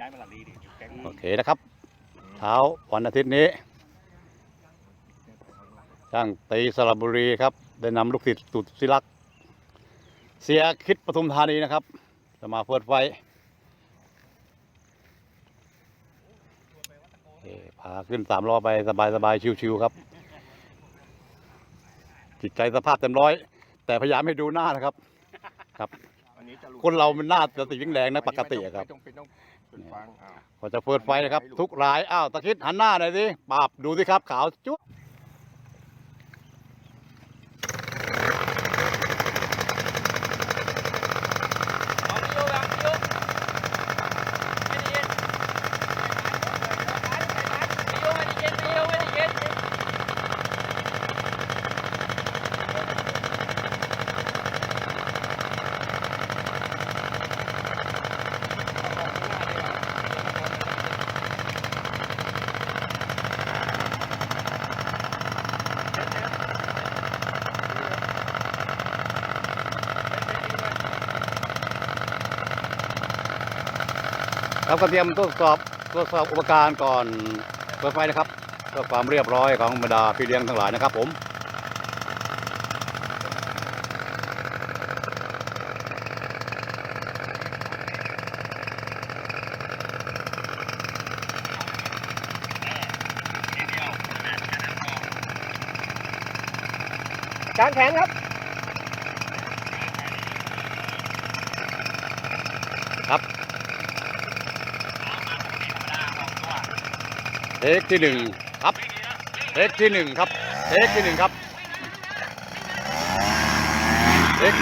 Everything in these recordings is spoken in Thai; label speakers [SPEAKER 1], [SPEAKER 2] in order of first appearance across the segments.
[SPEAKER 1] ย้ายมาหลังนี้ดิแก๊ง
[SPEAKER 2] โอเคนะครับ เช้าวันอาทิตย์นี้ช่างตีสระบุรีครับ ได้นำลูกศิษย์สุดศิลักษ์เสียคิดปทุมธานีนะครับ จะมาเปิดไฟโอเคพาขึ้นสามล้อไปสบายๆชิวๆครับ จิตใจสภาพเต็มร้อย แต่พยายามให้ดูหน้านะครับ
[SPEAKER 1] อันนี้จะรู้
[SPEAKER 2] คนเรามันหน้าจะติดวิ่งแรงนะปกติอะครับ
[SPEAKER 1] ไม่ต้องเป็นต้องจุดฟังอ้าว
[SPEAKER 2] พอจะเปิดไฟนะครับ ทุกราย อ้าวตะคิดหันหน้าหน่อยสิปราบดูสิครับขาวจุ๊บ ครับก็เตรียมทดสอบทดสอบอุปกรณ์ก่อนเปิดไฟนะครับเพื่อความเรียบร้อยของบรรดาพี่เลี้ยงทั้งหลายนะครับผม
[SPEAKER 1] กางแขนครับ
[SPEAKER 2] เทคที่หนึ่งครับ เทคที่หนึ่งครับ เทคที่หนึ่งครับ เทค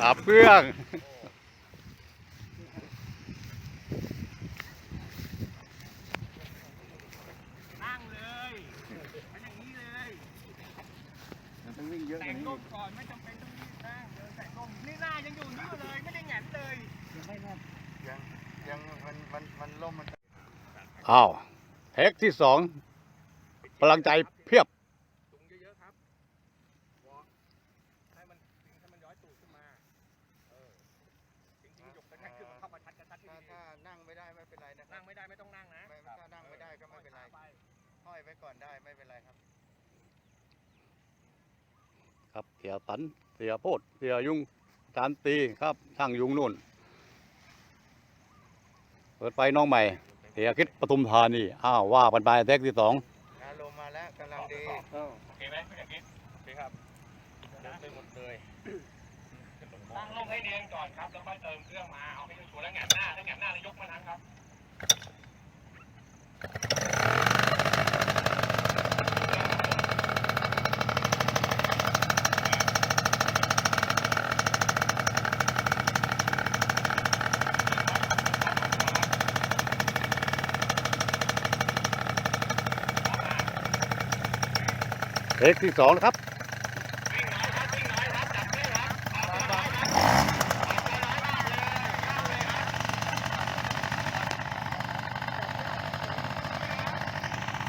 [SPEAKER 2] สามเครื่อง
[SPEAKER 1] นั่งเลยมันอย่างนี้เลย
[SPEAKER 3] มันต้องวิ่งเยอะก
[SPEAKER 1] แต่
[SPEAKER 3] ว่างนี้
[SPEAKER 1] ร่มก่อนไม่จำเป็นต้องรีบนั่งเดินแต่งร่มนี่หน้ายังอยู่นี่อยู่เลยไม่ได้แหงนเลย
[SPEAKER 3] ยังยังมันมันมันล่มมัน
[SPEAKER 2] อ้าว เทคที่สองพลังใจเพียบ
[SPEAKER 1] ตุงเยอะๆครับวอล์กให้มันให้มันย้อยตูดขึ้นมา เออจริงๆยกกระชัดขึ้นมาเข้ามาชัดกระชัด
[SPEAKER 3] ถ้า
[SPEAKER 1] ดี
[SPEAKER 3] ถ้านั่งไม่ได้ไม่เป็นไรนะครั
[SPEAKER 1] นั่
[SPEAKER 3] บ
[SPEAKER 1] งไม่ได้ไม่ต้องนั่งนะ
[SPEAKER 3] ไม่ถ้านั่งไม่ได้ก็ไม่เป็นไร
[SPEAKER 1] ป
[SPEAKER 3] ห้อยไว้ก่อนได้ไม่เป็นไรครับ
[SPEAKER 2] ครับเสียสันเสียโพดเสียยุงจานตีครับช่างยุงนู่น เปิดไฟน้องใหม่ เสียคิดปทุมธานีอ้าวว่ากันไปเทคที่สอง
[SPEAKER 3] อารมณ์มาแล้วกำลังดี
[SPEAKER 1] โอเคไหมไม่อยากคิดโอเคครับเดินไปหมดเลยตั้งลงให้เรียงก่อนครับแล้วค่อยเติมเครื่องมาเอาให้ชัวร์แล้วแหงนหน้าถ้าแหงนหน้าแล้วยกมาทั้งครับ
[SPEAKER 2] เทคที่สองนะครับ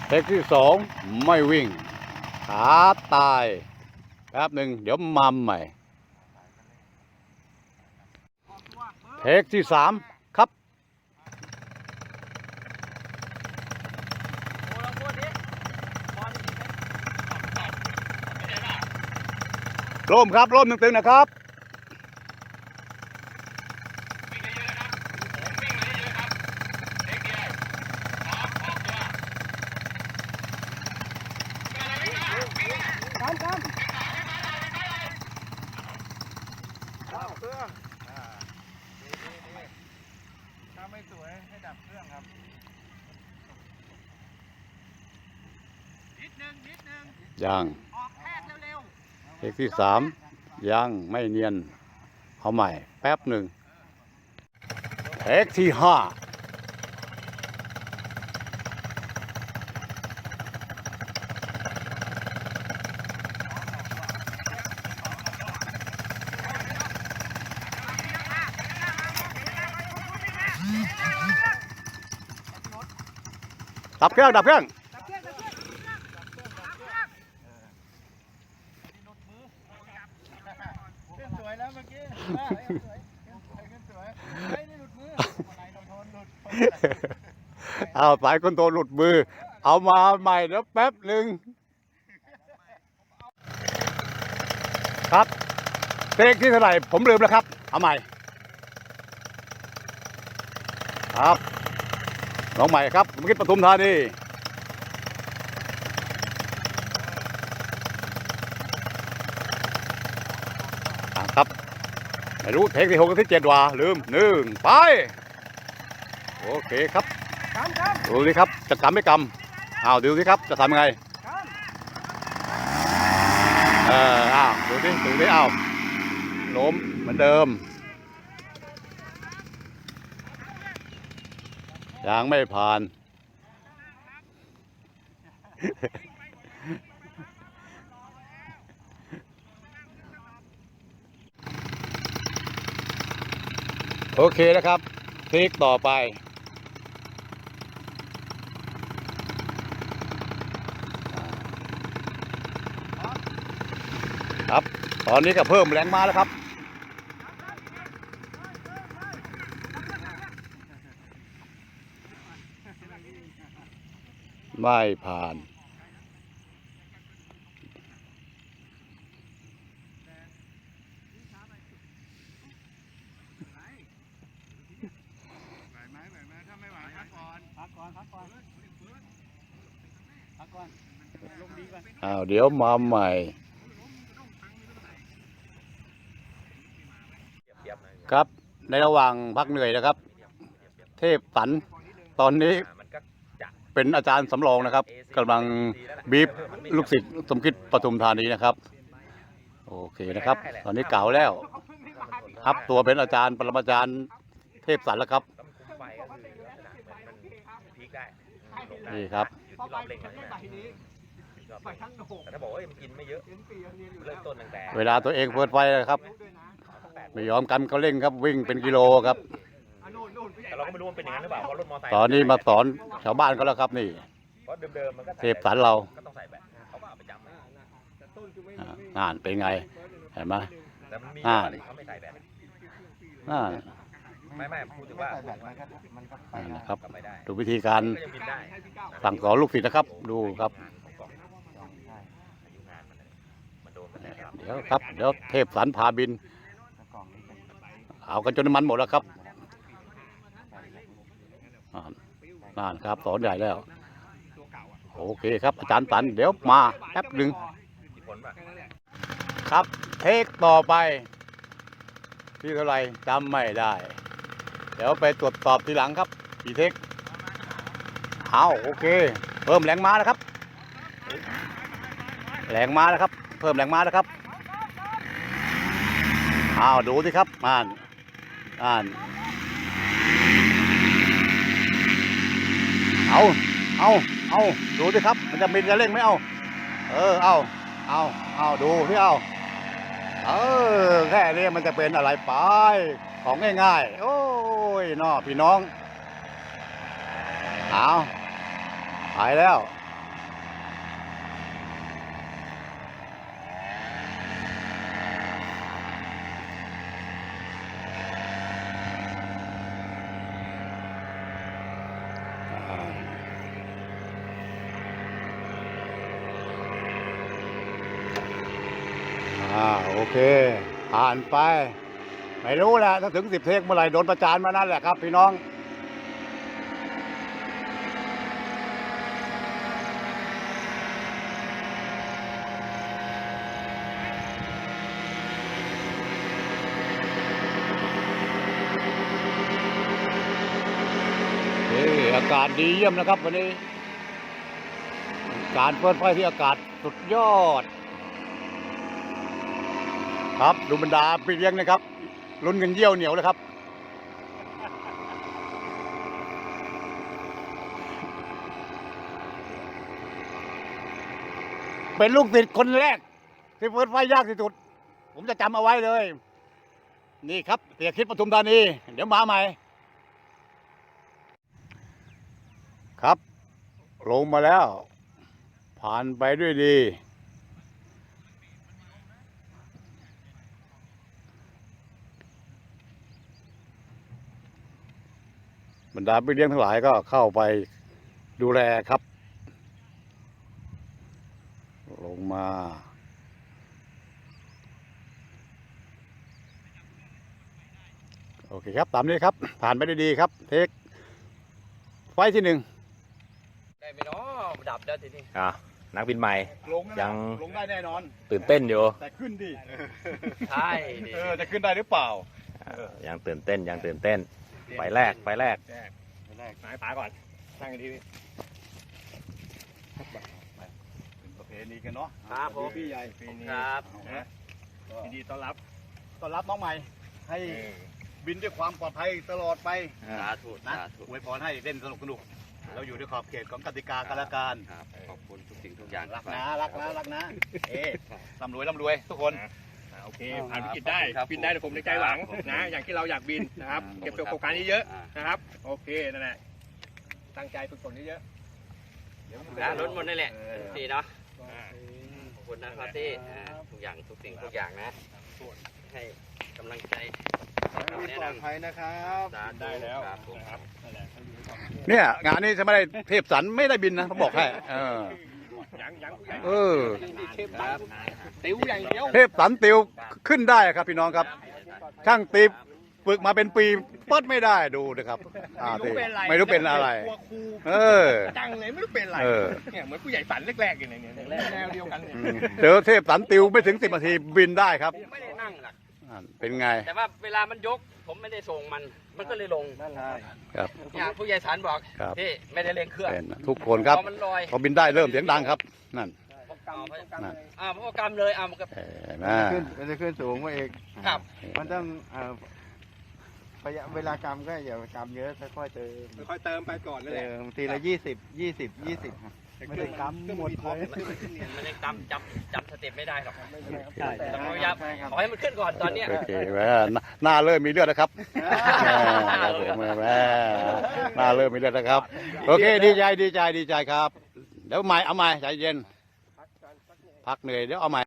[SPEAKER 2] เทคที่สองไม่วิ่ง ขาตายแป๊บหนึ่งเดี๋ยวมัมใหม่ เทคที่สาม ร่มครับร่มตึงๆนะครับ
[SPEAKER 3] เอาเครื่องอ่าดีดีดีถ้าไม่สวยให้ดับเครื่องครับ
[SPEAKER 1] นิดนึง นิดนึง
[SPEAKER 2] ยัง
[SPEAKER 1] ออกแพทย์เร็ว
[SPEAKER 2] เทคที่สามยังไม่เนียน เอาใหม่ แป๊บหนึ่งเทคที่ห้าดับเครื่องดับเครื่อง
[SPEAKER 3] ขึ้นสวยแล้วเมื่อกี้ได้ขึ้นสวยขึ้นสวยขึ้นสวยเฮ้ยนี่หลุดมืออะไรโดนหลุด
[SPEAKER 2] เอาสายคอนโทรลหลุดมือ เอามาใหม่เดี๋ยวแป๊บหนึ่งครับเทคที่เท่าไหร่ผมลืมแล้วครับ เอาใหม่ ครับน้องใหม่ครับมคิดปทุมธานีครับไม่รู้เทคที่หกที่เจ็ดวะลืมหนึ่งไป โอเคครับ ดูสิครับจะกำไม่กำอ้าวดูสิครับจะทำยังไงเอออ้าวดูสิดูสิอ้าวล้มเหมือนเดิมยังไม่ผ่าน โอเคนะครับ คลิกต่อไป ครับ ตอนนี้ก็เพิ่มแรงมาแล้วครับ ไม่ผ่าน
[SPEAKER 3] ไหวไหมไหวไหมถ้าไม่ไหวพักก่อนพักก่อนพักก่อนพักก่อนลงดีก่อน
[SPEAKER 2] อ้าว เดี๋ยวมาใหม่ ครับ ในระหว่างพักเหนื่อยนะครับ เทพสันตอนนี้
[SPEAKER 1] มันก็จะ
[SPEAKER 2] เป็นอาจารย์สำรองนะครับกำลังบีบลูกศิษย์สมคิดปทุมธานีนะครับ โอเคนะครับ ตอนนี้เก่าแล้วครับตัวเป็นอาจารย์ปรมาจารย์เทพสันแล้วครับ
[SPEAKER 1] ต้องคุมไฟก็คือลักษณะเหมือนมันพีคได้ลงได้
[SPEAKER 2] นี่ครับ
[SPEAKER 1] อยู่ที่รอบเล็งใช่ไหมรอบเล็งแต่ถ้าบอกว่ามันกินไม่เยอะเริ่มต้นตั้งแต่
[SPEAKER 2] เวลาตัวเองเปิดไฟนะครับ ไม่ยอมกันเขาเร่งครับวิ่งเป็นกิโลครับ
[SPEAKER 1] แต่เราก็ไม่รู้ว่ามันเป็นอย่างนั้นหรือเปล่าเพราะรถมอเตอร์ไซค์
[SPEAKER 2] ตอนนี้มาสอนชาวบ้านเขาแล้วครับนี่
[SPEAKER 1] เพราะเดิมๆมันก็
[SPEAKER 2] เทพสันเรา
[SPEAKER 1] ก็ต้องใส่แบบเขาก็เอาไปจำไว้
[SPEAKER 2] อ่างานเป็นไงเห็นไหม
[SPEAKER 1] แต่มันมี
[SPEAKER 2] อ่า
[SPEAKER 1] อะไรเขาไม่ใส่แบบ
[SPEAKER 2] อ่า
[SPEAKER 1] ไม่ไม่พูดถึงว่า
[SPEAKER 2] นั่นนะครับ
[SPEAKER 1] ก็ไปได้
[SPEAKER 2] ดูวิธีการ
[SPEAKER 1] ก็ยังบินได้
[SPEAKER 2] สั่งสอนลูกศิษย์นะครับ ดูครับ
[SPEAKER 1] อายุงานมันมันโดนมันนะครับ
[SPEAKER 2] เดี๋ยวครับ เดี๋ยวเทพสันพาบิน เอากันจนน้ำมันหมดแล้วครับอ่านั่นครับสอนใหญ่แล้ว โอเคครับ อาจารย์สันเดี๋ยวมาแป๊บหนึ่งครับเทคต่อไป ที่เท่าไรจำไม่ได้ เดี๋ยวไปตรวจสอบทีหลังครับกี่เทคเอาโอเค เพิ่มแรงม้าแล้วครับ แรงม้าแล้วครับ เพิ่มแรงม้าแล้วครับเอาดูสิครับอ่าน อ่านเอาเอาเอาดูสิครับ มันจะบินจะเร่งไหมเอาเออเอาเอาเอาดูที่เอาเออแค่นี้มันจะเป็นอะไรไป ของง่ายๆ โอ้ยน้อพี่น้อง เอาไปแล้ว โอเค ผ่านไป ไม่รู้แหละ ถ้าถึงสิบเทคเมื่อไหร่โดนประจานมานั่นแหละครับ พี่น้องเอ้ยอากาศดีเยี่ยมนะครับวันนี้ การเปิดไฟที่อากาศสุดยอด ครับ ดูบรรดาพี่เลี้ยงนะครับลุ้นกันเยี่ยวเหนียวเลยครับ เป็นลูกศิษย์คนแรก ที่เปิดไฟยากที่สุด ผมจะจำเอาไว้เลย นี่ครับเสียคิดปทุมธานี เดี๋ยวมาใหม่ ครับ ลงมาแล้ว ผ่านไปด้วยดี รรรดาพี่เลี้ยงทั้งหลายก็เข้าไปดูแลครับ ลงมา โอเคครับ ตามนี้ครับ ผ่านไปได้ดีครับ เทค ไฟล์ที่หนึ่ง
[SPEAKER 4] ได้ไหมเนาะดับแล้วทีนี้
[SPEAKER 5] อะนักบินใหม่
[SPEAKER 2] ลง
[SPEAKER 5] ยัง
[SPEAKER 2] ลงได้แน่นอน
[SPEAKER 5] ตื่นเต้นอยู่
[SPEAKER 2] แต่ขึ้นดิ
[SPEAKER 4] ใช่ดิ
[SPEAKER 2] เออจะขึ้นได้หรือเปล่า
[SPEAKER 5] อะยังตื่นเต้นยังตื่นเต้น ไฟแรกไฟแรก
[SPEAKER 1] นายป๋าก่อนนั่งดี
[SPEAKER 2] เป็นประเพณีกันเนาะ
[SPEAKER 4] ครับผม
[SPEAKER 2] พี่ใหญ่
[SPEAKER 1] ปีนี้
[SPEAKER 4] ครับ
[SPEAKER 1] นะยินดีต้อนรับ
[SPEAKER 2] ต้อนรับน้องใหม่ ให้บินด้วยความปลอดภัยตลอดไป
[SPEAKER 4] สาธุ
[SPEAKER 2] นะ
[SPEAKER 4] สาธุ
[SPEAKER 2] อวยพรให้เล่นสนุกสนุกเราอยู่ในขอบเขตของกติกากันละกัน
[SPEAKER 4] ครับขอบคุณทุกสิ่งทุกอย่าง
[SPEAKER 2] รักนะรักนะรักนะเอ๊ร่ำรวยร่ำรวยทุกคน
[SPEAKER 1] อ่าโอเคผ่านวิกฤตได้
[SPEAKER 4] ครับ
[SPEAKER 1] บินได้แต่ผมในใจหวังนะ อย่างที่เราอยากบินนะครับเก็บประสบการณ์เยอะ
[SPEAKER 4] อ่า
[SPEAKER 1] ๆนะครับ โอเคนั่นแหละตั้งใจฝึกฝนเยอะๆเดี๋ยวมัน
[SPEAKER 4] นะรถหมดนี่แหละ
[SPEAKER 1] เออ
[SPEAKER 4] ดีเนาะ
[SPEAKER 1] อ่า
[SPEAKER 4] ขอบคุณนะครับที่อ่าทุกอย่างทุกสิ่งทุกอย่างนะให้กำลังใจแนะ
[SPEAKER 3] ปลอด
[SPEAKER 4] นำ
[SPEAKER 3] ภัยนะครับ
[SPEAKER 4] สาธุ
[SPEAKER 1] ได้แล้ว
[SPEAKER 4] ครับผม
[SPEAKER 1] นะครับนั่นแหละ
[SPEAKER 2] เนี่ยงานนี้จะไม่ได้เทพสันไม่ได้บินนะเขาบอกให้เออ
[SPEAKER 1] ยังยังผู้ใหญ่
[SPEAKER 2] เออ
[SPEAKER 4] ครับ
[SPEAKER 1] ติ้วอย่างเดียว
[SPEAKER 2] เทพสันติวขึ้นได้ครับพี่น้องครับ ช่างตีฝึกมาเป็นปีเปิดไม่ได้ดูนะครับอ่า
[SPEAKER 1] ไม่รู้เป็นอะไร
[SPEAKER 2] ไม่รู้เป็นอะไร
[SPEAKER 1] กลัวครู
[SPEAKER 2] เออ
[SPEAKER 1] จังเลยไม่รู้เป็นอะไร
[SPEAKER 2] เออ
[SPEAKER 1] เนี่ยเหมือนผู้ใหญ่ฝันแรกๆอย่างเงี้ยแนวเดียวกันเนี่ย
[SPEAKER 2] อืมเจอเทพสันติวไม่ถึงสิบนาทีบินได้ครับ
[SPEAKER 4] ไม่ได้นั่งหร อก
[SPEAKER 2] อ่าเป็นไง
[SPEAKER 4] แต่ว่าเวลามันยก ผมไม่ได้ส่งมัน มันก็เลยลง
[SPEAKER 2] ครับ
[SPEAKER 4] เนี่ยผู้ใหญ่สารบอก
[SPEAKER 2] ครับ
[SPEAKER 4] พี่ไม่ได้เร่งเครื่อง
[SPEAKER 2] เป็นทุกคนครับ
[SPEAKER 4] พอมันลอย
[SPEAKER 2] พอบินได้เริ่มเสียงดังครับ นั่นนั่น
[SPEAKER 4] อ่าพวกกรรมเลยอ่ามันก็
[SPEAKER 2] เห็นไหม
[SPEAKER 3] ขึ้นมันจะขึ้นสูงกว่าอีก
[SPEAKER 4] ครับ
[SPEAKER 3] มันต้องเอ่อ ระยะเวลากรรมก็อย่ากรรมเยอะค่อยๆเติม
[SPEAKER 1] ค่อยๆเติมไปก่อนนั่นแห
[SPEAKER 3] เติ
[SPEAKER 1] ละ
[SPEAKER 3] มทีละยี่สิบยี่สิบยี่สิบไม่ได้กรรมหมดเลย
[SPEAKER 4] มันยังจำจำจำสเต็ปไม่ได้หรอก
[SPEAKER 3] ใช่
[SPEAKER 4] แต่พยายาม
[SPEAKER 3] ใช่ครับ
[SPEAKER 4] ขอให้มันขึ้นก่อนตอนเนี้ย
[SPEAKER 2] โอเคแม่หน้าเริ่มมีเลือดนะครับแม่แม่หน้าเริ่มมีเลือดนะครับ โอเค ดีใจดีใจดีใจครับ เดี๋ยวใหม่เอาใหม่ใจเย็น พักเหนื่อยเดี๋ยวเอาใหม่